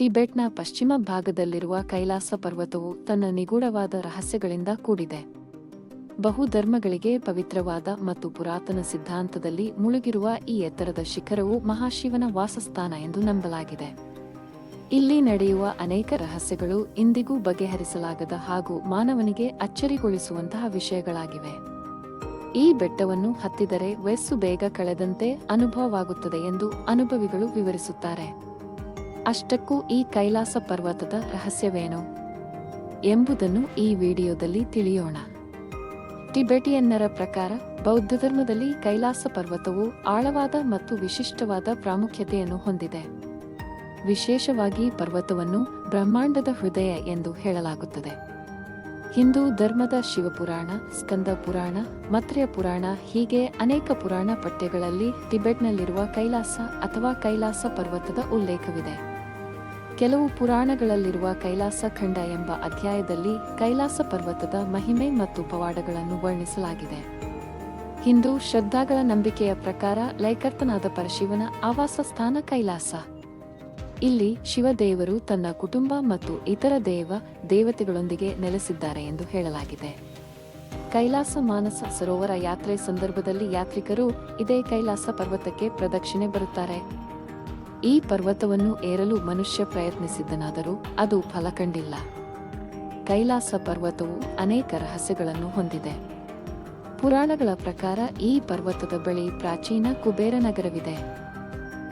ಟಿಬೆಟ್ನ ಪಶ್ಚಿಮ ಭಾಗದಲ್ಲಿರುವ ಕೈಲಾಸ ಪರ್ವತವು ತನ್ನ ನಿಗೂಢವಾದ ರಹಸ್ಯಗಳಿಂದ ಕೂಡಿದೆ. ಬಹುಧರ್ಮಗಳಿಗೆ ಪವಿತ್ರವಾದ ಮತ್ತು ಪುರಾತನ ಸಿದ್ಧಾಂತದಲ್ಲಿ ಮುಳುಗಿರುವ ಈ ಎತ್ತರದ ಶಿಖರವು ಮಹಾಶಿವನ ವಾಸಸ್ಥಾನ ಎಂದು ನಂಬಲಾಗಿದೆ. ಇಲ್ಲಿ ನಡೆಯುವ ಅನೇಕ ರಹಸ್ಯಗಳು ಇಂದಿಗೂ ಬಗೆಹರಿಸಲಾಗದ ಹಾಗೂ ಮಾನವನಿಗೆ ಅಚ್ಚರಿಗೊಳಿಸುವಂತಹ ವಿಷಯಗಳಾಗಿವೆ. ಈ ಬೆಟ್ಟವನ್ನು ಹತ್ತಿದರೆ ವಯಸ್ಸು ಬೇಗ ಕಳೆದಂತೆ ಅನುಭವವಾಗುತ್ತದೆ ಎಂದು ಅನುಭವಿಗಳು ವಿವರಿಸುತ್ತಾರೆ. ಅಷ್ಟಕ್ಕೂ ಈ ಕೈಲಾಸ ಪರ್ವತದ ರಹಸ್ಯವೇನು ಎಂಬುದನ್ನು ಈ ವಿಡಿಯೋದಲ್ಲಿ ತಿಳಿಯೋಣ. ಟಿಬೆಟಿಯನ್ನರ ಪ್ರಕಾರ, ಬೌದ್ಧ ಧರ್ಮದಲ್ಲಿ ಕೈಲಾಸ ಪರ್ವತವು ಆಳವಾದ ಮತ್ತು ವಿಶಿಷ್ಟವಾದ ಪ್ರಾಮುಖ್ಯತೆಯನ್ನು ಹೊಂದಿದೆ. ವಿಶೇಷವಾಗಿ ಪರ್ವತವನ್ನು ಬ್ರಹ್ಮಾಂಡದ ಹೃದಯ ಎಂದು ಹೇಳಲಾಗುತ್ತದೆ. ಹಿಂದೂ ಧರ್ಮದ ಶಿವಪುರಾಣ, ಸ್ಕಂದ ಪುರಾಣ, ಮತ್ರ್ಯ ಪುರಾಣ ಹೀಗೆ ಅನೇಕ ಪುರಾಣ ಪಠ್ಯಗಳಲ್ಲಿ ಟಿಬೆಟ್ನಲ್ಲಿರುವ ಕೈಲಾಸ ಅಥವಾ ಕೈಲಾಸ ಪರ್ವತದ ಉಲ್ಲೇಖವಿದೆ. ಕೆಲವು ಪುರಾಣಗಳಲ್ಲಿರುವ ಕೈಲಾಸ ಖಂಡ ಎಂಬ ಅಧ್ಯಾಯದಲ್ಲಿ ಕೈಲಾಸ ಪರ್ವತದ ಮಹಿಮೆ ಮತ್ತು ಪವಾಡಗಳನ್ನು ವರ್ಣಿಸಲಾಗಿದೆ. ಹಿಂದೂ ಶ್ರದ್ಧಾಗಳ ನಂಬಿಕೆಯ ಪ್ರಕಾರ ಲೈಕರ್ತನಾದ ಪರಶಿವನ ಆವಾಸ ಸ್ಥಾನ ಕೈಲಾಸ. ಇಲ್ಲಿ ಶಿವದೇವರು ತನ್ನ ಕುಟುಂಬ ಮತ್ತು ಇತರ ದೇವ ದೇವತೆಗಳೊಂದಿಗೆ ನೆಲೆಸಿದ್ದಾರೆ ಎಂದು ಹೇಳಲಾಗಿದೆ. ಕೈಲಾಸ ಮಾನಸ ಸರೋವರ ಯಾತ್ರೆ ಸಂದರ್ಭದಲ್ಲಿ ಯಾತ್ರಿಕರು ಇದೇ ಕೈಲಾಸ ಪರ್ವತಕ್ಕೆ ಪ್ರದಕ್ಷಿಣೆ ಬರುತ್ತಾರೆ. ಈ ಪರ್ವತವನ್ನು ಏರಲು ಮನುಷ್ಯ ಪ್ರಯತ್ನಿಸಿದ್ದನಾದರೂ ಅದು ಫಲ ಕಂಡಿಲ್ಲ. ಕೈಲಾಸ ಪರ್ವತವು ಅನೇಕ ರಹಸ್ಯಗಳನ್ನು ಹೊಂದಿದೆ. ಪುರಾಣಗಳ ಪ್ರಕಾರ ಈ ಪರ್ವತದ ಬಳಿ ಪ್ರಾಚೀನ ಕುಬೇರ ನಗರವಿದೆ.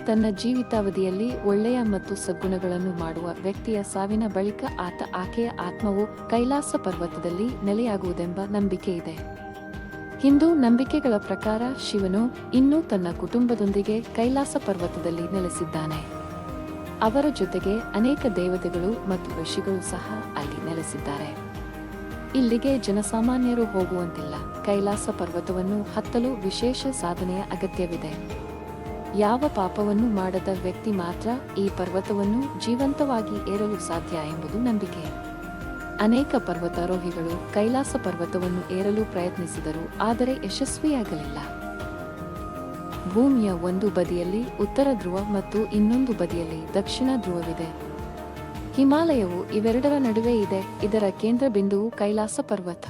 ತನ್ನ ಜೀವಿತಾವಧಿಯಲ್ಲಿ ಒಳ್ಳೆಯ ಮತ್ತು ಸದ್ಗುಣಗಳನ್ನು ಮಾಡುವ ವ್ಯಕ್ತಿಯ ಸಾವಿನ ಬಳಿಕ ಆತ ಆಕೆಯ ಆತ್ಮವು ಕೈಲಾಸ ಪರ್ವತದಲ್ಲಿ ನೆಲೆಯಾಗುವುದೆಂಬ ನಂಬಿಕೆ ಇದೆ ಹಿಂದೂ ನಂಬಿಕೆಗಳ ಪ್ರಕಾರ ಶಿವನು ಇನ್ನೂ ತನ್ನ ಕುಟುಂಬದೊಂದಿಗೆ ಕೈಲಾಸ ಪರ್ವತದಲ್ಲಿ ನೆಲೆಸಿದ್ದಾನೆ. ಅವರ ಜೊತೆಗೆ ಅನೇಕ ದೇವತೆಗಳು ಮತ್ತು ಋಷಿಗಳು ಸಹ ಅಲ್ಲಿ ನೆಲೆಸಿದ್ದಾರೆ. ಇಲ್ಲಿಗೆ ಜನಸಾಮಾನ್ಯರು ಹೋಗುವಂತಿಲ್ಲ. ಕೈಲಾಸ ಪರ್ವತವನ್ನು ಹತ್ತಲು ವಿಶೇಷ ಸಾಧನೆಯ ಅಗತ್ಯವಿದೆ. ಯಾವ ಪಾಪವನ್ನು ಮಾಡದ ವ್ಯಕ್ತಿ ಮಾತ್ರ ಈ ಪರ್ವತವನ್ನು ಜೀವಂತವಾಗಿ ಏರಲು ಸಾಧ್ಯ ಎಂಬುದು ನಂಬಿಕೆ. ಅನೇಕ ಪರ್ವತಾರೋಹಿಗಳು ಕೈಲಾಸ ಪರ್ವತವನ್ನು ಏರಲು ಪ್ರಯತ್ನಿಸಿದರು, ಆದರೆ ಯಶಸ್ವಿಯಾಗಲಿಲ್ಲ. ಭೂಮಿಯ ಒಂದು ಬದಿಯಲ್ಲಿ ಉತ್ತರ ಧ್ರುವ ಮತ್ತು ಇನ್ನೊಂದು ಬದಿಯಲ್ಲಿ ದಕ್ಷಿಣ ಧ್ರುವವಿದೆ. ಹಿಮಾಲಯವು ಇವೆರಡರ ನಡುವೆ ಇದೆ, ಇದರ ಕೇಂದ್ರ ಬಿಂದುವು ಕೈಲಾಸ ಪರ್ವತ.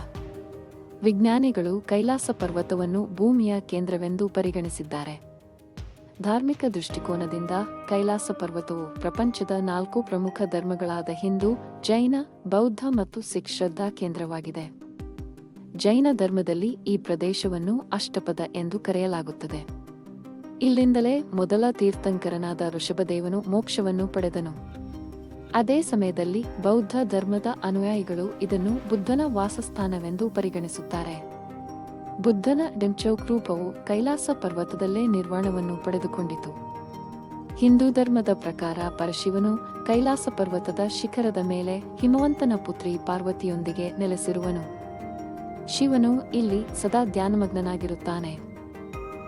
ವಿಜ್ಞಾನಿಗಳು ಕೈಲಾಸ ಪರ್ವತವನ್ನು ಭೂಮಿಯ ಕೇಂದ್ರವೆಂದು ಪರಿಗಣಿಸಿದ್ದಾರೆ. ಧಾರ್ಮಿಕ ದೃಷ್ಟಿಕೋನದಿಂದ ಕೈಲಾಸ ಪರ್ವತವು ಪ್ರಪಂಚದ ನಾಲ್ಕು ಪ್ರಮುಖ ಧರ್ಮಗಳಾದ ಹಿಂದೂ, ಜೈನ, ಬೌದ್ಧ ಮತ್ತು ಸಿಖ್ ಶ್ರದ್ಧಾ ಕೇಂದ್ರವಾಗಿದೆ. ಜೈನ ಧರ್ಮದಲ್ಲಿ ಈ ಪ್ರದೇಶವನ್ನು ಅಷ್ಟಪದ ಎಂದು ಕರೆಯಲಾಗುತ್ತದೆ. ಇಲ್ಲಿಂದಲೇ ಮೊದಲ ತೀರ್ಥಂಕರನಾದ ಋಷಭದೇವನು ಮೋಕ್ಷವನ್ನು ಪಡೆದನು. ಅದೇ ಸಮಯದಲ್ಲಿ ಬೌದ್ಧ ಧರ್ಮದ ಅನುಯಾಯಿಗಳು ಇದನ್ನು ಬುದ್ಧನ ವಾಸಸ್ಥಾನವೆಂದು ಪರಿಗಣಿಸುತ್ತಾರೆ. ಬುದ್ಧನ ಡೆಂಚೌಕ್ ರೂಪವು ಕೈಲಾಸ ಪರ್ವತದಲ್ಲೇ ನಿರ್ವಾಣವನ್ನು ಪಡೆದುಕೊಂಡಿತು. ಹಿಂದೂ ಧರ್ಮದ ಪ್ರಕಾರ ಪರಶಿವನು ಕೈಲಾಸ ಪರ್ವತದ ಶಿಖರದ ಮೇಲೆ ಹಿಮವಂತನ ಪುತ್ರಿ ಪಾರ್ವತಿಯೊಂದಿಗೆ ನೆಲೆಸಿರುವನು. ಶಿವನು ಇಲ್ಲಿ ಸದಾ ಧ್ಯಾನಮಗ್ನನಾಗಿರುತ್ತಾನೆ.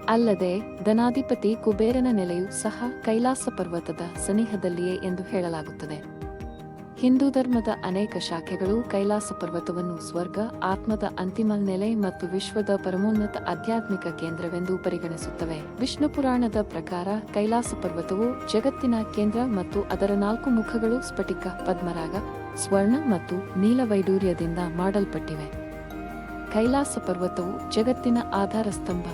ಅಲ್ಲದೆ ಧನಾಧಿಪತಿ ಕುಬೇರನ ನೆಲೆಯು ಸಹ ಕೈಲಾಸ ಪರ್ವತದ ಸನಿಹದಲ್ಲಿಯೇ ಎಂದು ಹೇಳಲಾಗುತ್ತದೆ. ಹಿಂದೂ ಧರ್ಮದ ಅನೇಕ ಶಾಖೆಗಳು ಕೈಲಾಸ ಪರ್ವತವನ್ನು ಸ್ವರ್ಗ, ಆತ್ಮದ ಅಂತಿಮ ನೆಲೆ ಮತ್ತು ವಿಶ್ವದ ಪರಮೋನ್ನತ ಆಧ್ಯಾತ್ಮಿಕ ಕೇಂದ್ರವೆಂದು ಪರಿಗಣಿಸುತ್ತವೆ. ವಿಷ್ಣು ಪುರಾಣದ ಪ್ರಕಾರ ಕೈಲಾಸ ಪರ್ವತವು ಜಗತ್ತಿನ ಕೇಂದ್ರ ಮತ್ತು ಅದರ ನಾಲ್ಕು ಮುಖಗಳು ಸ್ಫಟಿಕ, ಪದ್ಮರಾಗ, ಸ್ವರ್ಣ ಮತ್ತು ನೀಲವೈಡೂರ್ಯದಿಂದ ಮಾಡಲ್ಪಟ್ಟಿವೆ. ಕೈಲಾಸ ಪರ್ವತವು ಜಗತ್ತಿನ ಆಧಾರ ಸ್ತಂಭ.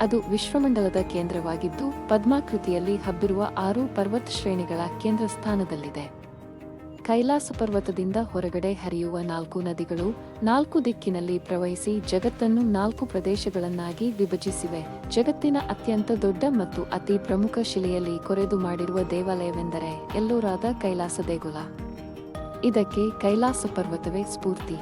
ಅದು ವಿಶ್ವಮಂಡಲದ ಕೇಂದ್ರವಾಗಿದ್ದು, ಪದ್ಮಾಕೃತಿಯಲ್ಲಿ ಹಬ್ಬಿರುವ ಆರು ಪರ್ವತ ಶ್ರೇಣಿಗಳ ಕೇಂದ್ರ ಸ್ಥಾನದಲ್ಲಿದೆ ಕೈಲಾಸ ಪರ್ವತದಿಂದ ಹೊರಗಡೆ ಹರಿಯುವ ನಾಲ್ಕು ನದಿಗಳು ನಾಲ್ಕು ದಿಕ್ಕಿನಲ್ಲಿ ಪ್ರವಹಿಸಿ ಜಗತ್ತನ್ನು ನಾಲ್ಕು ಪ್ರದೇಶಗಳನ್ನಾಗಿ ವಿಭಜಿಸಿವೆ. ಜಗತ್ತಿನ ಅತ್ಯಂತ ದೊಡ್ಡ ಮತ್ತು ಅತಿ ಪ್ರಮುಖ ಶಿಲೆಯಲ್ಲಿ ಕೊರೆದು ಮಾಡಿರುವ ದೇವಾಲಯವೆಂದರೆ ಎಲ್ಲೋರಾದ ಕೈಲಾಸ ದೇಗುಲ. ಇದಕ್ಕೆ ಕೈಲಾಸ ಪರ್ವತವೇ ಸ್ಫೂರ್ತಿ.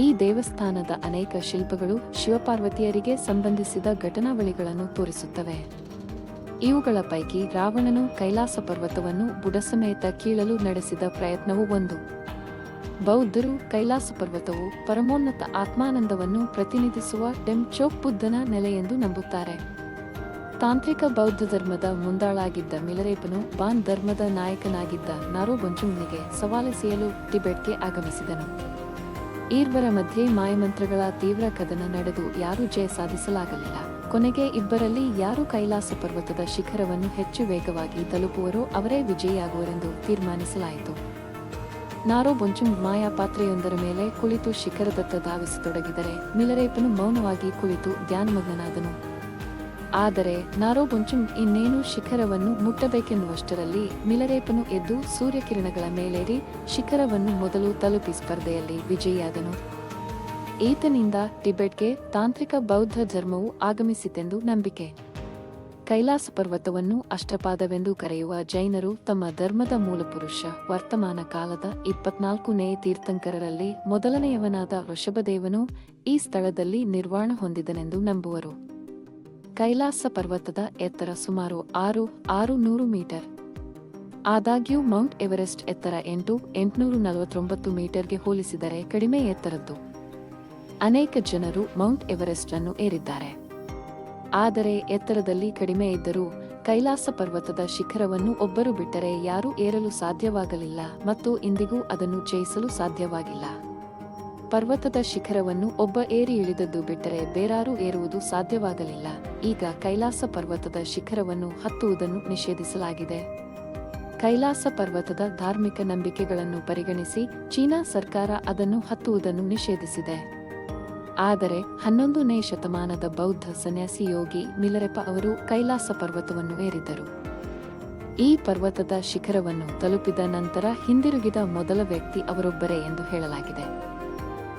ಈ ದೇವಸ್ಥಾನದ ಅನೇಕ ಶಿಲ್ಪಗಳು ಶಿವಪಾರ್ವತಿಯರಿಗೆ ಸಂಬಂಧಿಸಿದ ಘಟನಾವಳಿಗಳನ್ನು ತೋರಿಸುತ್ತವೆ. ಇವುಗಳ ಪೈಕಿ ರಾವಣನು ಕೈಲಾಸ ಪರ್ವತವನ್ನು ಬುಡಸಮೇತ ಕೀಳಲು ನಡೆಸಿದ ಪ್ರಯತ್ನವೂ ಒಂದು. ಬೌದ್ಧರು ಕೈಲಾಸ ಪರ್ವತವು ಪರಮೋನ್ನತ ಆತ್ಮಾನಂದವನ್ನು ಪ್ರತಿನಿಧಿಸುವ ಟೆಂಚೋಕ್ ಬುದ್ಧನ ನೆಲೆ ಎಂದು ನಂಬುತ್ತಾರೆ. ತಾಂತ್ರಿಕ ಬೌದ್ಧ ಧರ್ಮದ ಮುಂದಾಳಾಗಿದ್ದ ಮಿಲರೇಪನು ಬಾನ್ ಧರ್ಮದ ನಾಯಕನಾಗಿದ್ದ ನಾರೋ ಸವಾಲೆ ಸವಾಲೆಸೆಯಲು ಟಿಬೆಟ್ಗೆ ಆಗಮಿಸಿದನು. ಈರ್ವರ ಮಧ್ಯೆ ಮಾಯಮಂತ್ರಗಳ ತೀವ್ರ ಕದನ ನಡೆದು ಯಾರೂ ಜಯ ಸಾಧಿಸಲಾಗಲಿಲ್ಲ. ಕೊನೆಗೆ ಇಬ್ಬರಲ್ಲಿ ಯಾರು ಕೈಲಾಸ ಪರ್ವತದ ಶಿಖರವನ್ನು ಹೆಚ್ಚು ವೇಗವಾಗಿ ತಲುಪುವರೋ ಅವರೇ ವಿಜಯಿಯಾಗುವರೆಂದು ತೀರ್ಮಾನಿಸಲಾಯಿತು. ನಾರೋ ಬೊಂಚುಂಗ್ ಮಾಯಾ ಪಾತ್ರೆಯೊಂದರ ಮೇಲೆ ಕುಳಿತು ಶಿಖರದತ್ತ ಧಾವಿಸತೊಡಗಿದರೆ ಮಿಲರೇಪನು ಮೌನವಾಗಿ ಕುಳಿತು ಧ್ಯಾನಮಗ್ನಾದನು ಆದರೆ ನಾರೋ ಬೊಂಚುಂಗ್ ಇನ್ನೇನು ಶಿಖರವನ್ನು ಮುಟ್ಟಬೇಕೆನ್ನುವಷ್ಟರಲ್ಲಿ ಮಿಲರೇಪನು ಎದ್ದು ಸೂರ್ಯಕಿರಣಗಳ ಮೇಲೇರಿ ಶಿಖರವನ್ನು ಮೊದಲು ತಲುಪಿ ಸ್ಪರ್ಧೆಯಲ್ಲಿ ವಿಜಯಿಯಾದನು. ಈತನಿಂದ ಟಿಬೆಟ್ಗೆ ತಾಂತ್ರಿಕ ಬೌದ್ಧ ಧರ್ಮವು ಆಗಮಿಸಿತೆಂದು ನಂಬಿಕೆ. ಕೈಲಾಸ ಪರ್ವತವನ್ನು ಅಷ್ಟಪಾದವೆಂದು ಕರೆಯುವ ಜೈನರು ತಮ್ಮ ಧರ್ಮದ ಮೂಲಪುರುಷ ವರ್ತಮಾನ ಕಾಲದ ಇಪ್ಪತ್ನಾಲ್ಕನೇ ತೀರ್ಥಂಕರರಲ್ಲಿ ಮೊದಲನೆಯವನಾದ ವೃಷಭದೇವನು ಈ ಸ್ಥಳದಲ್ಲಿ ನಿರ್ವಾಣ ಹೊಂದಿದನೆಂದು ನಂಬುವರು. ಕೈಲಾಸ ಪರ್ವತದ ಎತ್ತರ ಸುಮಾರು ಆರು ಆರು ನೂರು ಮೀಟರ್. ಆದಾಗ್ಯೂ ಮೌಂಟ್ ಎವರೆಸ್ಟ್ ಎತ್ತರ ಎಂಟು, ಎಂಟುನೂರು ನಲವತ್ತೊಂಬತ್ತು ಮೀಟರ್ಗೆ ಹೋಲಿಸಿದರೆ ಕಡಿಮೆ ಎತ್ತರದ್ದು. ಅನೇಕ ಜನರು ಮೌಂಟ್ ಎವರೆಸ್ಟ್ ಅನ್ನು ಏರಿದ್ದಾರೆ. ಆದರೆ ಎತ್ತರದಲ್ಲಿ ಕಡಿಮೆ ಇದ್ದರೂ ಕೈಲಾಸ ಪರ್ವತದ ಶಿಖರವನ್ನು ಒಬ್ಬರು ಬಿಟ್ಟರೆ ಯಾರೂ ಏರಲು ಸಾಧ್ಯವಾಗಲಿಲ್ಲ ಮತ್ತು ಇಂದಿಗೂ ಅದನ್ನು ಜಯಿಸಲು ಸಾಧ್ಯವಾಗಿಲ್ಲ. ಪರ್ವತದ ಶಿಖರವನ್ನು ಒಬ್ಬ ಏರಿ ಇಳಿದದ್ದು ಬಿಟ್ಟರೆ ಬೇರಾರೂ ಏರುವುದು ಸಾಧ್ಯವಾಗಲಿಲ್ಲ. ಈಗ ಕೈಲಾಸ ಪರ್ವತದ ಶಿಖರವನ್ನು ಹತ್ತುವುದನ್ನು ನಿಷೇಧಿಸಲಾಗಿದೆ. ಕೈಲಾಸ ಪರ್ವತದ ಧಾರ್ಮಿಕ ನಂಬಿಕೆಗಳನ್ನು ಪರಿಗಣಿಸಿ ಚೀನಾ ಸರ್ಕಾರ ಅದನ್ನು ಹತ್ತುವುದನ್ನು ನಿಷೇಧಿಸಿದೆ. ಆದರೆ ಹನ್ನೊಂದನೇ ಶತಮಾನದ ಬೌದ್ಧ ಸನ್ಯಾಸಿ ಯೋಗಿ ಮಿಲರೆಪ ಅವರು ಕೈಲಾಸ ಪರ್ವತವನ್ನು ಏರಿದರು. ಈ ಪರ್ವತದ ಶಿಖರವನ್ನು ತಲುಪಿದ ನಂತರ ಹಿಂದಿರುಗಿದ ಮೊದಲ ವ್ಯಕ್ತಿ ಅವರೊಬ್ಬರೇ ಎಂದು ಹೇಳಲಾಗಿದೆ.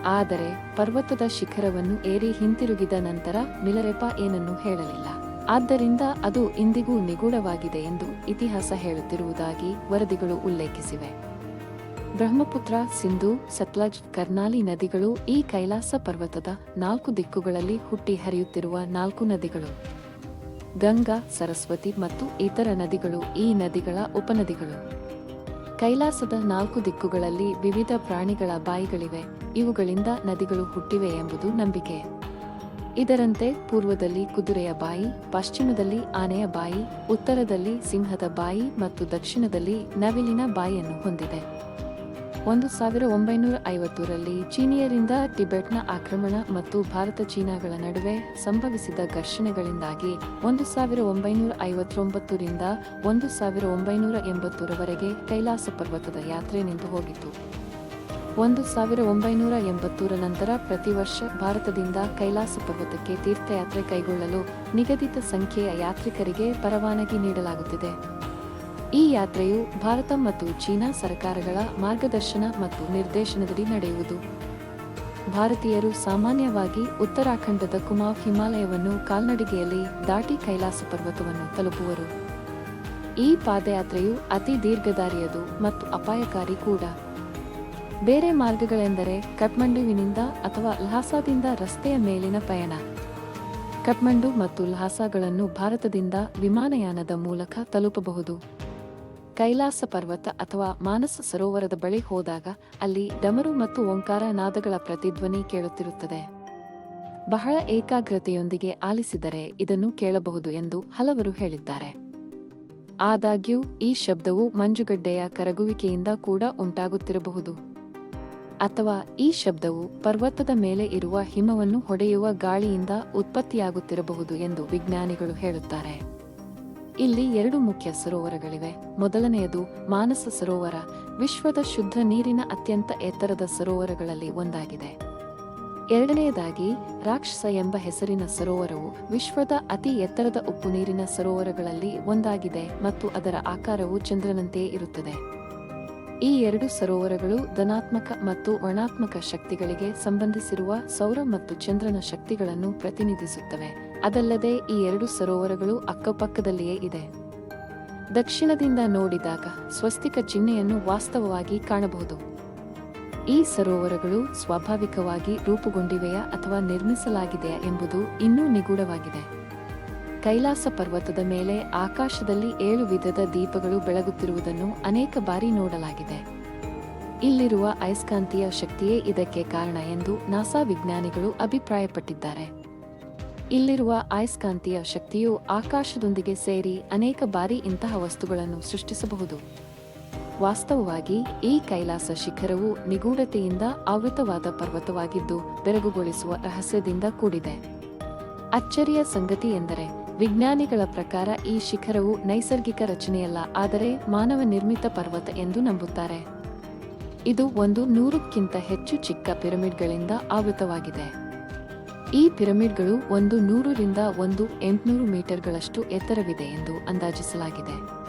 ಆದರೆ ಪರ್ವತದ ಶಿಖರವನ್ನು ಏರಿ ಹಿಂತಿರುಗಿದ ನಂತರ ಮಿಲರೆಪ ಏನನ್ನೂ ಹೇಳಲಿಲ್ಲ. ಆದ್ದರಿಂದ ಅದು ಇಂದಿಗೂ ನಿಗೂಢವಾಗಿದೆ ಎಂದು ಇತಿಹಾಸ ಹೇಳುತ್ತಿರುವುದಾಗಿ ವರದಿಗಳು ಉಲ್ಲೇಖಿಸಿವೆ. ಬ್ರಹ್ಮಪುತ್ರ, ಸಿಂಧು, ಸತ್ಲಜ್, ಕರ್ನಾಲಿ ನದಿಗಳು ಈ ಕೈಲಾಸ ಪರ್ವತದ ನಾಲ್ಕು ದಿಕ್ಕುಗಳಲ್ಲಿ ಹುಟ್ಟಿ ಹರಿಯುತ್ತಿರುವ ನಾಲ್ಕು ನದಿಗಳು. ಗಂಗಾ, ಸರಸ್ವತಿ ಮತ್ತು ಇತರ ನದಿಗಳು ಈ ನದಿಗಳ ಉಪನದಿಗಳು. ಕೈಲಾಸದ ನಾಲ್ಕು ದಿಕ್ಕುಗಳಲ್ಲಿ ವಿವಿಧ ಪ್ರಾಣಿಗಳ ಬಾಯಿಗಳಿವೆ. ಇವುಗಳಿಂದ ನದಿಗಳು ಹುಟ್ಟಿವೆ ಎಂಬುದು ನಂಬಿಕೆ. ಇದರಂತೆ ಪೂರ್ವದಲ್ಲಿ ಕುದುರೆಯ ಬಾಯಿ, ಪಶ್ಚಿಮದಲ್ಲಿ ಆನೆಯ ಬಾಯಿ, ಉತ್ತರದಲ್ಲಿ ಸಿಂಹದ ಬಾಯಿ ಮತ್ತು ದಕ್ಷಿಣದಲ್ಲಿ ನವಿಲಿನ ಬಾಯಿಯನ್ನು ಹೊಂದಿದೆ. ಒಂದು ಸಾವಿರ ಒಂಬೈನೂರ ಐವತ್ತರಲ್ಲಿ ಚೀನಿಯರಿಂದ ಟಿಬೆಟ್ನ ಆಕ್ರಮಣ ಮತ್ತು ಭಾರತ ಚೀನಾಗಳ ನಡುವೆ ಸಂಭವಿಸಿದ ಘರ್ಷಣೆಗಳಿಂದಾಗಿ ಒಂದು ಸಾವಿರ ಒಂಬೈನೂರ ಐವತ್ತೊಂಬತ್ತರಿಂದ ಒಂದು ಸಾವಿರ ಒಂಬೈನೂರ ಎಂಬತ್ತರವರೆಗೆ ಕೈಲಾಸ ಪರ್ವತದ ಯಾತ್ರೆ ನಿಂತು ಹೋಗಿತ್ತು. ಒಂದು ಸಾವಿರ ಒಂಬೈನೂರ ಎಂಬತ್ತೂರ ನಂತರ ಪ್ರತಿ ವರ್ಷ ಭಾರತದಿಂದ ಕೈಲಾಸ ಪರ್ವತಕ್ಕೆ ತೀರ್ಥಯಾತ್ರೆ ಕೈಗೊಳ್ಳಲು ನಿಗದಿತ ಸಂಖ್ಯೆಯ ಯಾತ್ರಿಕರಿಗೆ ಪರವಾನಗಿ ನೀಡಲಾಗುತ್ತಿದೆ. ಈ ಯಾತ್ರೆಯು ಭಾರತ ಮತ್ತು ಚೀನಾ ಸರ್ಕಾರಗಳ ಮಾರ್ಗದರ್ಶನ ಮತ್ತು ನಿರ್ದೇಶನದಡಿ ನಡೆಯುವುದು. ಭಾರತೀಯರು ಸಾಮಾನ್ಯವಾಗಿ ಉತ್ತರಾಖಂಡದ ಕುಮಾವ್ ಹಿಮಾಲಯವನ್ನು ಕಾಲ್ನಡಿಗೆಯಲ್ಲಿ ದಾಟಿ ಕೈಲಾಸ ಪರ್ವತವನ್ನು ತಲುಪುವರು. ಈ ಪಾದಯಾತ್ರೆಯು ಅತಿ ದೀರ್ಘದಾರಿಯದು ಮತ್ತು ಅಪಾಯಕಾರಿ ಕೂಡ. ಬೇರೆ ಮಾರ್ಗಗಳೆಂದರೆ ಕಠ್ಮಂಡುವಿನಿಂದ ಅಥವಾ ಲಹಾಸಾದಿಂದ ರಸ್ತೆಯ ಮೇಲಿನ ಪಯಣ. ಕಠ್ಮಂಡು ಮತ್ತು ಲಹಾಸಾಗಳನ್ನು ಭಾರತದಿಂದ ವಿಮಾನಯಾನದ ಮೂಲಕ ತಲುಪಬಹುದು. ಕೈಲಾಸ ಪರ್ವತ ಅಥವಾ ಮಾನಸ ಸರೋವರದ ಬಳಿ ಹೋದಾಗ ಅಲ್ಲಿ ಡಮರು ಮತ್ತು ಓಂಕಾರ ನಾದಗಳ ಪ್ರತಿಧ್ವನಿ ಕೇಳುತ್ತಿರುತ್ತದೆ. ಬಹಳ ಏಕಾಗ್ರತೆಯೊಂದಿಗೆ ಆಲಿಸಿದರೆ ಇದನ್ನು ಕೇಳಬಹುದು ಎಂದು ಹಲವರು ಹೇಳಿದ್ದಾರೆ. ಆದಾಗ್ಯೂ, ಈ ಶಬ್ದವು ಮಂಜುಗಡ್ಡೆಯ ಕರಗುವಿಕೆಯಿಂದ ಕೂಡ ಉಂಟಾಗುತ್ತಿರಬಹುದು. ಅಥವಾ ಈ ಶಬ್ದವು ಪರ್ವತದ ಮೇಲೆ ಇರುವ ಹಿಮವನ್ನು ಹೊಡೆಯುವ ಗಾಳಿಯಿಂದ ಉತ್ಪತ್ತಿಯಾಗುತ್ತಿರಬಹುದು ಎಂದು ವಿಜ್ಞಾನಿಗಳು ಹೇಳುತ್ತಾರೆ. ಇಲ್ಲಿ ಎರಡು ಮುಖ್ಯ ಸರೋವರಗಳಿವೆ. ಮೊದಲನೆಯದು ಮಾನಸ ಸರೋವರ. ವಿಶ್ವದ ಶುದ್ಧ ನೀರಿನ ಅತ್ಯಂತ ಎತ್ತರದ ಸರೋವರಗಳಲ್ಲಿ ಒಂದಾಗಿದೆ. ಎರಡನೆಯದಾಗಿ ರಾಕ್ಷಸ ಎಂಬ ಹೆಸರಿನ ಸರೋವರವು ವಿಶ್ವದ ಅತಿ ಎತ್ತರದ ಉಪ್ಪು ನೀರಿನ ಸರೋವರಗಳಲ್ಲಿ ಒಂದಾಗಿದೆ ಮತ್ತು ಅದರ ಆಕಾರವು ಚಂದ್ರನಂತೆಯೇ ಇರುತ್ತದೆ. ಈ ಎರಡು ಸರೋವರಗಳು ಧನಾತ್ಮಕ ಮತ್ತು ಋಣಾತ್ಮಕ ಶಕ್ತಿಗಳಿಗೆ ಸಂಬಂಧಿಸಿರುವ ಸೌರ ಮತ್ತು ಚಂದ್ರನ ಶಕ್ತಿಗಳನ್ನು ಪ್ರತಿನಿಧಿಸುತ್ತವೆ. ಅದಲ್ಲದೆ ಈ ಎರಡು ಸರೋವರಗಳು ಅಕ್ಕಪಕ್ಕದಲ್ಲಿಯೇ ಇದೆ. ದಕ್ಷಿಣದಿಂದ ನೋಡಿದಾಗ ಸ್ವಸ್ತಿಕ ಚಿಹ್ನೆಯನ್ನು ವಾಸ್ತವವಾಗಿ ಕಾಣಬಹುದು. ಈ ಸರೋವರಗಳು ಸ್ವಾಭಾವಿಕವಾಗಿ ರೂಪುಗೊಂಡಿವೆಯಾ ಅಥವಾ ನಿರ್ಮಿಸಲಾಗಿದೆಯಾ ಎಂಬುದು ಇನ್ನೂ ನಿಗೂಢವಾಗಿದೆ. ಕೈಲಾಸ ಪರ್ವತದ ಮೇಲೆ ಆಕಾಶದಲ್ಲಿ ಏಳು ವಿಧದ ದೀಪಗಳು ಬೆಳಗುತ್ತಿರುವುದನ್ನು ಅನೇಕ ಬಾರಿ ನೋಡಲಾಗಿದೆ. ಇಲ್ಲಿರುವ ಅಯಸ್ಕಾಂತೀಯ ಶಕ್ತಿಯೇ ಇದಕ್ಕೆ ಕಾರಣ ಎಂದು ನಾಸಾ ವಿಜ್ಞಾನಿಗಳು ಅಭಿಪ್ರಾಯಪಟ್ಟಿದ್ದಾರೆ. ಇಲ್ಲಿರುವ ಆಯಸ್ಕಾಂತೀಯ ಶಕ್ತಿಯು ಆಕಾಶದೊಂದಿಗೆ ಸೇರಿ ಅನೇಕ ಬಾರಿ ಇಂತಹ ವಸ್ತುಗಳನ್ನು ಸೃಷ್ಟಿಸಬಹುದು. ವಾಸ್ತವವಾಗಿ, ಈ ಕೈಲಾಸ ಶಿಖರವು ನಿಗೂಢತೆಯಿಂದ ಆವೃತವಾದ ಪರ್ವತವಾಗಿದ್ದು ಬೆರಗುಗೊಳಿಸುವ ರಹಸ್ಯದಿಂದ ಕೂಡಿದೆ. ಅಚ್ಚರಿಯ ಸಂಗತಿ ಎಂದರೆ, ವಿಜ್ಞಾನಿಗಳ ಪ್ರಕಾರ ಈ ಶಿಖರವು ನೈಸರ್ಗಿಕ ರಚನೆಯಲ್ಲ, ಆದರೆ ಮಾನವ ನಿರ್ಮಿತ ಪರ್ವತ ಎಂದು ನಂಬುತ್ತಾರೆ. ಇದು ಒಂದು ನೂರಕ್ಕಿಂತ ಹೆಚ್ಚು ಚಿಕ್ಕ ಪಿರಮಿಡ್ಗಳಿಂದ ಆವೃತವಾಗಿದೆ. ಈ ಪಿರಮಿಡ್ಗಳು ಒಂದು ನೂರರಿಂದ ಒಂದು ಎಂಟುನೂರು ಮೀಟರ್ಗಳಷ್ಟು ಎತ್ತರವಿದೆ ಎಂದು ಅಂದಾಜಿಸಲಾಗಿದೆ.